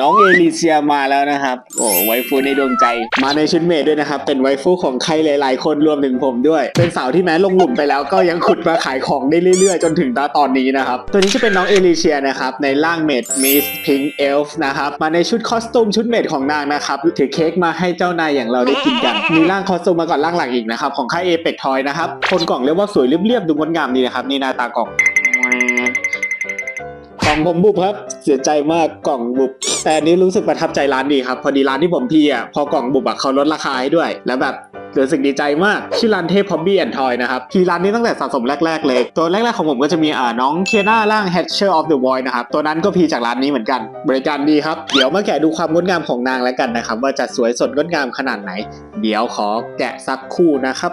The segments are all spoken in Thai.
น้องเอลิเซียมาแล้วนะครับ โอ้ไวฟูในดวงใจ มาในชุดเมดด้วยนะครับ เป็นไวฟูของใครหลาย ๆ คนรวมถึงผมด้วย เป็นสาวที่แม้ลงหลุมไปแล้วก็ยังขุดมาขายของได้เรื่อย ๆ จนถึงตตอนนี้นะครับ ตัวนี้จะเป็นน้องเอลิเซียนะครับ ในร่างเมดมิสพิงเอลฟ์นะครับ มาในชุดคอสตูมชุดเมดของนางนะครับ ถือเค้กมาให้เจ้านายอย่างเราได้กินกัน มีร่างคอสตูมมาก่อนร่างหลังอีกนะครับ ของค่ายเอเปกทอยนะครับ คนกล่องเรียกว่าสวยเรียบๆดูงดงามดีนะครับ นี่หน้าตากล่อง กล่องผมบุบครับ เสียใจมากกล่องบุบ แต่อันนี้รู้สึกประทับใจร้านดีครับ พอดีร้านที่ผมพี่อะพอกล่องบุบอะเขาลดราคาให้ด้วย แล้วแบบรู้สึกดีใจมาก ชื่อร้านเทพพอมบี้แอนทอยนะครับที่ร้านนี้ตั้งแต่สะสมแรก ๆ เลย ตัวแรก ๆ ของผมก็จะมีอ่าน้องเคียนาร่าง Hatcher of the Void นะครับ ตัวนั้นก็พีจากร้านนี้เหมือนกัน บริการดีครับ เดี๋ยวมาแกะดูความงดงามของนางแล้วกันนะครับ ว่าจะสวยสดงดงามขนาดไหน เดี๋ยวขอแกะสักคู่นะครับ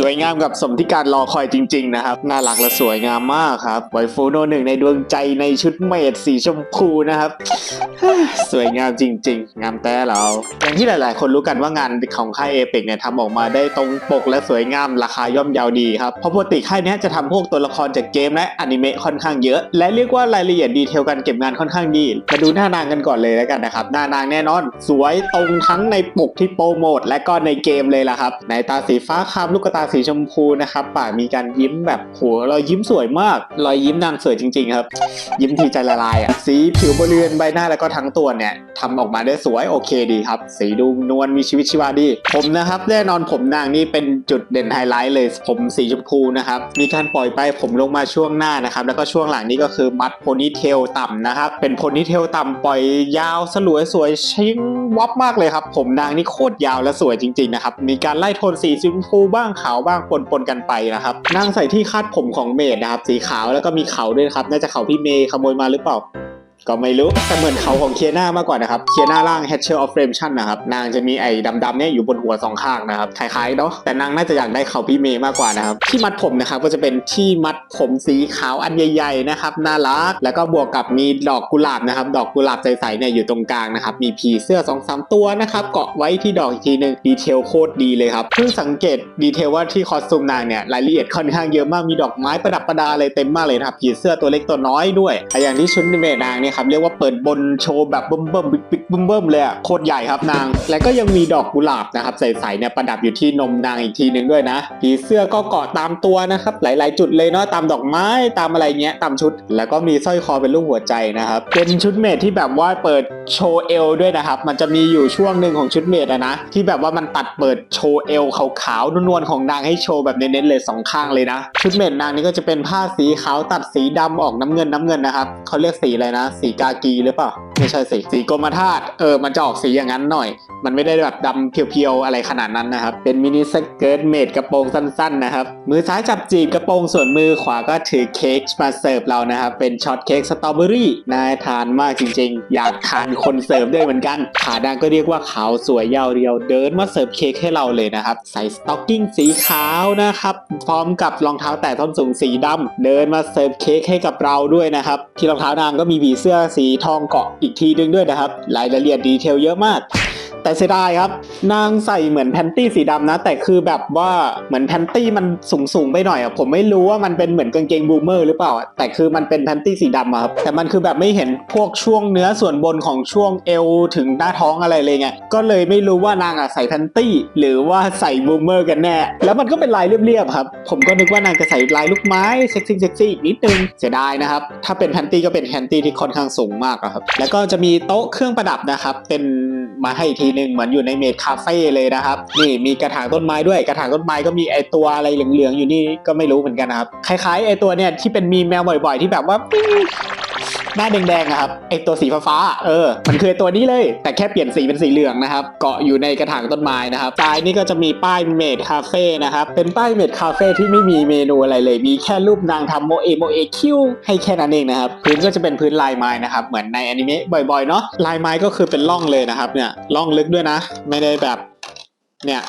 สวยงามกับสมที่การรอคอยจริง ๆ นะครับ น่ารักและสวยงามมากครับไวฟูโนหนึ่งในดวงใจในชุดเมดสีชมพูนะครับ สวยงามจริง ๆ งามแต่เราอย่างที่หลาย ๆ คนรู้กันว่างานของค่ายเอเปกเนี่ยทำออกมาได้ตรงปกและสวยงามราคาย่อมเยาวดีครับเพราะปกติค่ายนี้จะทำพวกตัวละครจากเกมและอนิเมะค่อนข้างเยอะ และเรียกว่ารายละเอียดดีเทลการเก็บงานค่อนข้างดีมาดูหน้านางกันก่อนเลยแล้วกันนะครับหน้านางแน่นอน สวยตรงทั้งในปกที่โปรโมทและก็ในเกมเลยล่ะครับในตาสีฟ้าคามลูกตาสีชมพูนะครับปากมีการยิ้มแบบโหรอยยิ้มสวยมาก รอยยิ้มนางสวยจริง ๆ ครับ ยิ้มทีใจละลายอะสีผิวบริเวณใบหน้าแล้วก็ทั้งตัวเนี่ยทำออกมาได้สวยโอเคดีครับ สีดูนวลมีชีวิตชีวาดี ผมนะครับแน่นอนผมนางนี่เป็นจุดเด่นไฮไลท์เลย ผมสีชมพูนะครับมีการปล่อยไปผมลงมาช่วงหน้านะครับแล้วก็ช่วงหลังนี่ก็คือมัดโพนิเทลต่ำนะครับเป็นโพนิเทลต่ำปล่อยยาวสลวยสวยชิงวับมากเลยครับ ผมนางนี่โคตรยาวและสวยจริงๆนะครับมีการไล่โทนสีชมพูบ้างขาวบ้างปนๆกันไปนะครับนั่งใส่ที่คาดผมของเมดนะครับสีขาวแล้วก็มีเขาด้วยครับน่าจะเขาพี่เมย์ขโมยมาหรือเปล่า ก็ไม่รู้แต่เหมือนเขาของเคียนามากกว่านะครับเคียนาร่าง Hatcher of Redemption นะครับนางจะมีไอ้ดำๆเนี่ยอยู่บนหัวสองข้างนะครับคล้ายๆเนาะแต่นางน่าจะอยากได้เขาพี่เมย์มากกว่านะครับที่มัดผมนะครับก็จะเป็นที่มัดผมสีขาวอันใหญ่ๆนะครับน่ารักแล้วก็บวกกับมีดอกกุหลาบนะครับดอกกุหลาบใสๆเนี่ยอยู่ตรงกลางนะครับมีผีเสื้อ2อสตัวนะครับเกาะไว้ที่ดอกอีกทีหนึงดีเทลโคตรดีเลยครับเพิ่งสังเกตดีเทลว่าที่คอสตูมนางเนี่ยรายละเอียดค่อนข้างเยอะมากมีดอกไม้ประดับประดาอะไรเต็มมากเลยนะครับผีเสื้อตัวเล็กตัวน้อยด้วยแต่อย่างที่ชุดเมนางเนี่ยครับเรียกว่าเปิดบนโชว์แบบเบิ่มเบิ่มบิ๊กๆเบิ่มเบิ่มเลยอะโคตรใหญ่ครับนาง และก็ยังมีดอกกุหลาบนะครับใสๆเนี่ยประดับอยู่ที่นมนางอีกทีหนึงด้วยนะผีเสื้อก็เกาะตามตัวนะครับหลาย ๆ จุดเลยเนาะตามดอกไม้ตามอะไรเงี้ยตามชุด แล้วก็มีสร้อยคอเป็นรูปหัวใจนะครับเป็นชุดเมดที่แบบว่าเปิดโชว์เอวด้วยนะครับมันจะมีอยู่ช่วงหนึ่งของชุดเมดอะนะที่แบบว่ามันตัดเปิดโชว์เอวขาวๆนวลๆของนางให้โชว์แบบเน้นๆเลยสองข้างเลยนะ ชุดเมดนางนี่ก็จะเป็นผ้าสีขาวตัดสีดำออกน้ำเงินน้ำเงินนะครับเขาเรียกสีอะไรนะสีกากีหรือเปล่าไม่ใช่สีสีกรมธาตุเออมันจะออกสีอย่างนั้นหน่อย มันไม่ได้แบบดำเพียวๆอะไรขนาดนั้นนะครับ เป็นมินิสเกิร์ตเมดกระโปรงสั้นๆนะครับ มือซ้ายจับจีบกระโปรงส่วนมือขวาก็ถือเค้กมาเสิร์ฟเรานะครับ เป็นช็อตเค้กสตรอเบอรี่น่าทานมากจริงๆ อยากทานคนเสิร์ฟด้วยเหมือนกันขาดางก็เรียกว่าขาวสวยยาวเรียวเดินมาเสิร์ฟเค้กให้เราเลยนะครับใส่สต็อกกิ้งสีขาวนะครับพร้อมกับรองเท้าแตะส้นสูงสีดำเดินมาเสิร์ฟเค้กให้กับเราด้วยนะครับที่รองเท้านางก็มีผีเสื้อสีทองเกาะอีกทีนึงด้วยนะครับ รายละเอียดดีเทลเยอะมาก แต่เสียดายครับ นางใส่เหมือนแพนตี้สีดำนะ แต่คือแบบว่าเหมือนแพนตี้มันสูงสูงไปหน่อยอะผมไม่รู้ว่ามันเป็นเหมือนกางเกงบูมเมอร์หรือเปล่า แต่คือมันเป็นแพนตี้สีดำอะครับแต่มันคือแบบไม่เห็นพวกช่วงเนื้อส่วนบนของช่วงเอวถึงหน้าท้องอะไรเลยไงก็เลยไม่รู้ว่านางอะใส่แพนตี้ หรือว่าใส่บูมเมอร์กันแน่แล้วมันก็เป็นลายเรียบๆครับผมก็นึกว่านางจะใส่ลายลูกไม้เซ็กซี่เซ็กซี่อีกนิดนึงเสียดายนะครับถ้าเป็นแพนตี้ก็เป็นแพนตี้ที่ค่อนข้างสูงมากอะครับแล้วก็จะมีโต๊ะเครื่องประดับนะครับเป็น มาให้อีกทีหนึ่งเหมือนอยู่ในเมดคาเฟ่เลยนะครับนี่มีกระถางต้นไม้ด้วยกระถางต้นไม้ก็มีไอตัวอะไรเหลืองๆอยู่นี่ก็ไม่รู้เหมือนกันนะครับคล้ายๆไอตัวเนี่ยที่เป็นมีแมวบ่อย ๆ ที่แบบว่า หน้าแดงๆครับไอตัวสีฟ้าเออ มันคือตัวนี้เลย แต่แค่เปลี่ยนสีเป็นสีเหลืองนะครับ เกาะอยู่ในกระถางต้นไม้นะครับซ้ายนี่ก็จะมีป้ายเมดคาเฟ่นะครับ เป็นป้ายเมดคาเฟ่ที่ไม่มีเมนูอะไรเลย มีแค่รูปนางทำโมเอโมเอคิวให้แค่นั้นเองนะครับ พื้นก็จะเป็นพื้นลายไม้นะครับ เหมือนในอนิเมะบ่อยๆเนาะ ลายไม้ก็คือเป็นร่องเลยนะครับ เนี่ย ร่องลึกด้วยนะ ไม่ได้แบบ เนี่ย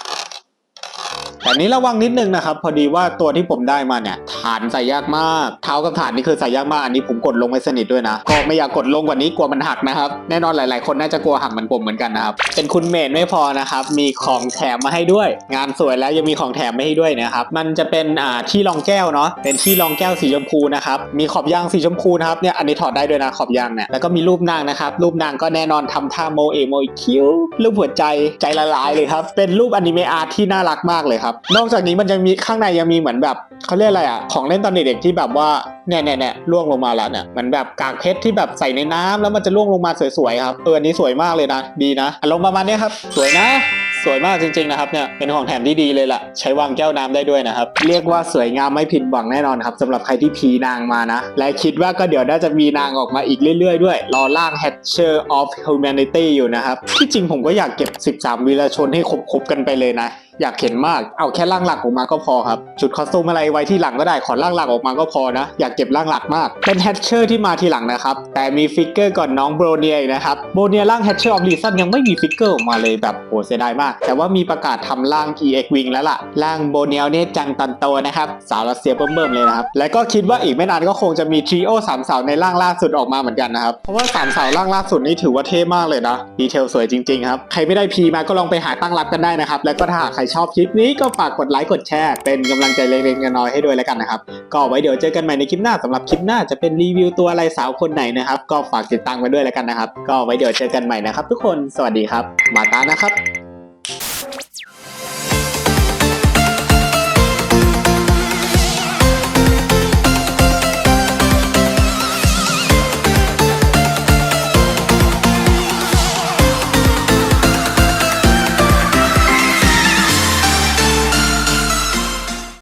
แต่นี้ระวังนิดนึงนะครับ พอดีว่าตัวที่ผมได้มาเนี่ยฐานใส่ยากมาก เท้ากับฐานนี่คือใส่ยากมากอันนี้ผมกดลงไม่สนิทด้วยนะก็ไม่อยากกดลงกว่านี้กลัวมันหักนะครับ แน่นอนหลาย ๆ คนน่าจะกลัวหักเหมือนผมเหมือนกันนะครับเป็นคุณเมดไม่พอนะครับมีของแถมมาให้ด้วย งานสวยแล้วยังมีของแถมมาให้ด้วยนะครับมันจะเป็นอ่าที่รองแก้วเนาะเป็นที่รองแก้วสีชมพูนะครับมีขอบยางสีชมพูนะครับเนี่ยอันนี้ถอดได้ด้วยนะขอบยางเนี่ยแล้วก็มีรูปนางนะครับรูปนางก็แน่นอนทำท่าโมเอโมอิคิ้วรูปหัวใจใจละลายเลยครับเป็นรูปอนิเมะอาร์ตที่น่ารักมากเลยครับนอกจากนี้มันยังมีข้างในยังมีเหมือนแบบเขาเรียกอะไรอะของเล่นตอนเด็กๆที่แบบว่าเนี่ยเนี่ยเนี่ยล่วงลงมาแล้วเนี่ยเหมือนแบบกากเพชรที่แบบใส่ในน้ำแล้วมันจะล่วงลงมาสวยๆครับเอออันนี้สวยมากเลยนะ ดีนะอารมณ์ประมาณนี้ครับ สวยนะสวยมากจริงๆนะครับเนี่ยเป็นของแถมที่ดีเลยล่ะ ใช้วางแก้วน้ำได้ด้วยนะครับ เรียกว่าสวยงามไม่ผิดหวังแน่นอนครับสำหรับใครที่พีนางมานะ และคิดว่าก็เดี๋ยวน่าจะมีนางออกมาอีกเรื่อยๆ ด้วย รอล่าง Hatcher of Humanity อยู่นะครับ ที่จริงผมก็อยากเก็บ 13 วีรชนให้ครบๆกันไปเลยนะ อยากเห็นมาก เอาแค่ร่างหลักออกมาก็พอครับจุดคอสตูมอะไรไว้ที่หลังก็ได้ ขอร่างหลักออกมาก็พอนะ อยากเก็บร่างหลักมาก เป็นแฮชเชอร์ที่มาทีหลังนะครับ แต่มีฟิกเกอร์ก่อนน้องโบรเนียนะครับโบรเนียร่างแฮชเชอร์ออฟลีซันยังไม่มีฟิกเกอร์ออกมาเลยแบบโหเสียดายมาก แต่ว่ามีประกาศทำร่าง EX Wing แล้วล่ะ ร่างโบเนียเนี่ยจังตันโตนะครับสาวรัสเซียเบิ่มๆเลยนะครับ และก็คิดว่าอีกไม่นานก็คงจะมีทริโอสามสาวในร่างล่าสุดออกมาเหมือนกันนะครับ เพราะว่าสามสาวร่างล่าสุดนี่ถือว่าเท่มากเลยนะ ดีเทลสวยจริงๆครับ ใครไม่ได้พีมาก็ลองไปหาตั้งรับกันได้นะครับ แล้วก็ถ้าใครชอบคลิปนี้ก็ฝากกดไลค์กดแชร์ เป็นกำลังใจเล็กๆน้อยๆให้ด้วยแล้วกันนะครับ ก็ไว้เดี๋ยวเจอกันใหม่ในคลิปหน้าสำหรับคลิปหน้าจะเป็นรีวิวตัวอะไรสาวคนไหนนะครับ ก็ฝากติดตามกันด้วยแล้วกันนะครับ ก็ไว้เดี๋ยวเจอกันใหม่นะครับ ทุกคนสวัสดีครับ มาตานะครับ